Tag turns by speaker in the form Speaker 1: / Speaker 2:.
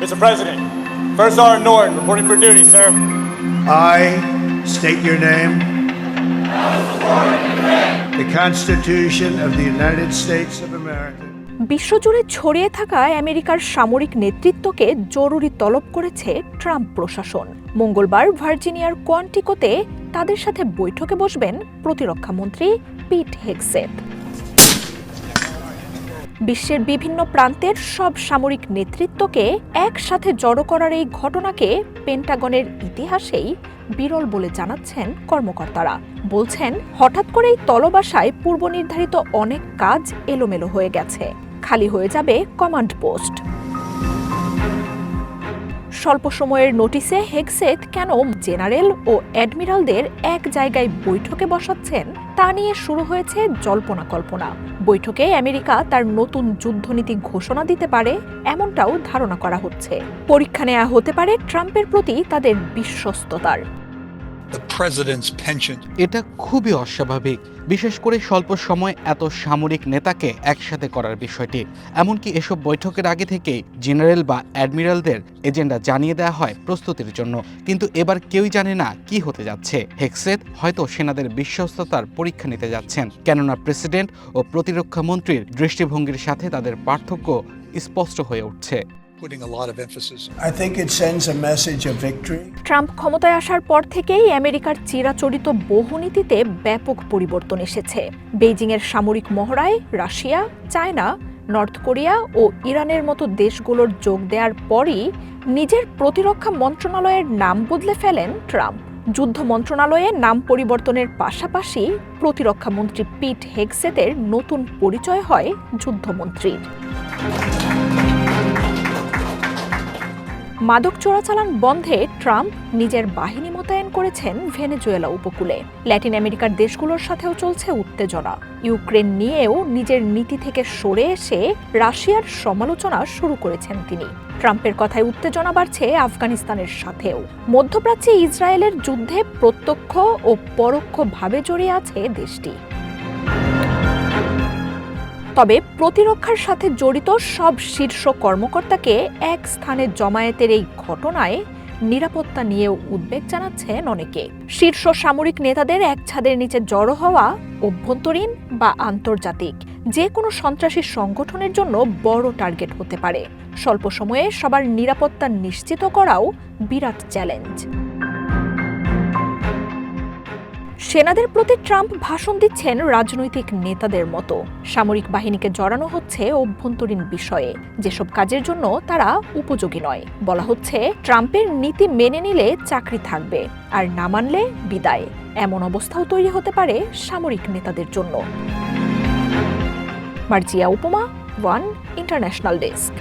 Speaker 1: Mr. President, First Sergeant Norton reporting for duty, sir.
Speaker 2: I state your name. The Constitution of the United States of America.
Speaker 3: বিশ্বজুড়ে ছড়িয়ে থাকা আমেরিকার সামরিক নেতৃত্বকে জরুরি তলব করেছে ট্রাম্প প্রশাসন মঙ্গলবার ভার্জিনিয়ার কোয়ান্টিকোতে তাদের সাথে বৈঠকে বসবেন প্রতিরক্ষা মন্ত্রী পিট হেগসেথ বিশ্বের বিভিন্ন প্রান্তের সব সামরিক নেতৃত্বকে একসাথে জড়ো করার এই ঘটনাকে পেন্টাগনের ইতিহাসেই বিরল বলে জানাচ্ছেন কর্মকর্তারা। বলছেন, হঠাৎ করেই তলবাসায় পূর্ব নির্ধারিত অনেক কাজ এলোমেলো হয়ে গেছে। খালি হয়ে যাবে কমান্ড পোস্ট। স্বল্প সময়ের নোটিসে হেগসেথ কেন জেনারেল ও অ্যাডমিরালদের এক জায়গায় বৈঠকে বসাচ্ছেন তা নিয়ে শুরু হয়েছে জল্পনা কল্পনা। বৈঠকে আমেরিকা তার নতুন যুদ্ধনীতি ঘোষণা দিতে পারে, এমনটাও ধারণা করা হচ্ছে। পরীক্ষা নেওয়া হতে পারে ট্রাম্পের প্রতি তাদের বিশ্বস্ততার।
Speaker 4: এটা খুবই অস্বাভাবিক, বিশেষ করে স্বল্প সময় এত সামরিক নেতাকে একসাথে করার বিষয়টি। এমনকি এসব বৈঠকের আগে থেকেই জেনারেল বা অ্যাডমিরালদের এজেন্ডা জানিয়ে দেওয়া হয় প্রস্তুতির জন্য। কিন্তু এবার কেউই জানে না কি হতে যাচ্ছে। হেক্সেত হয়তো সেনাদের বিশ্বস্ততার পরীক্ষা নিতে যাচ্ছেন। কেননা প্রেসিডেন্ট ও প্রতিরক্ষা মন্ত্রীর দৃষ্টিভঙ্গির সাথে তাদের পার্থক্য স্পষ্ট হয়ে উঠছে।
Speaker 5: Putting a lot of emphasis
Speaker 2: I think it sends a message of victory.
Speaker 3: Trump ক্ষমতায় আসার পর থেকেই আমেরিকার চিরাচরিত বহুনীতিতে ব্যাপক পরিবর্তন এসেছে। বেইজিংয়ের সামরিক মহড়ায় রাশিয়া চায়না নর্থ কোরিয়া ও ইরানের মতো দেশগুলোর যোগ দেওয়ার পরই নিজের প্রতিরক্ষা মন্ত্রণালয়ের নাম বদলে ফেলেন ট্রাম্প। যুদ্ধ মন্ত্রণালয়ে নাম পরিবর্তনের পাশাপাশি প্রতিরক্ষা মন্ত্রী পিট হেগসেতের নতুন পরিচয় হয় যুদ্ধমন্ত্রীর। মাদক চোরাচালান বন্ধে ট্রাম্প নিজের বাহিনী মোতায়েন করেছেন ভেনেজুয়েলা উপকূলে। ল্যাটিন আমেরিকার দেশগুলোর সাথেও চলছে উত্তেজনা। ইউক্রেন নিয়েও নিজের নীতি থেকে সরে এসে রাশিয়ার সমালোচনা শুরু করেছেন তিনি। ট্রাম্পের কথায় উত্তেজনা বাড়ছে আফগানিস্তানের সাথেও। মধ্যপ্রাচ্যে ইসরায়েলের যুদ্ধে প্রত্যক্ষ ও পরোক্ষভাবে জড়িয়ে আছে দেশটি। তবে প্রতিরক্ষার সাথে জড়িত সব শীর্ষ কর্মকর্তাকে এক স্থানে জমায়েতের এই ঘটনায় নিরাপত্তা নিয়েও উদ্বেগ জানাচ্ছেন অনেকে। শীর্ষ সামরিক নেতাদের এক ছাদের নিচে জড়ো হওয়া অভ্যন্তরীণ বা আন্তর্জাতিক যে কোনো সন্ত্রাসী সংগঠনের জন্য বড় টার্গেট হতে পারে। স্বল্প সময়ে সবার নিরাপত্তা নিশ্চিত করাও বিরাট চ্যালেঞ্জ। সেনাদের প্রতি ট্রাম্প ভাষণ দিচ্ছেন রাজনৈতিক নেতাদের মতো। সামরিক বাহিনীকে জড়ানো হচ্ছে অভ্যন্তরীণ বিষয়ে। যেসব কাজের জন্য তারা উপযোগী নয়। বলা হচ্ছে, ট্রাম্পের নীতি মেনে নিলে চাকরি থাকবে, আর না মানলে বিদায়। এমন অবস্থাও তৈরি হতে পারে সামরিক নেতাদের জন্য। মার্জিয়া উপমা, ওয়ান ইন্টারন্যাশনাল ডেস্ক।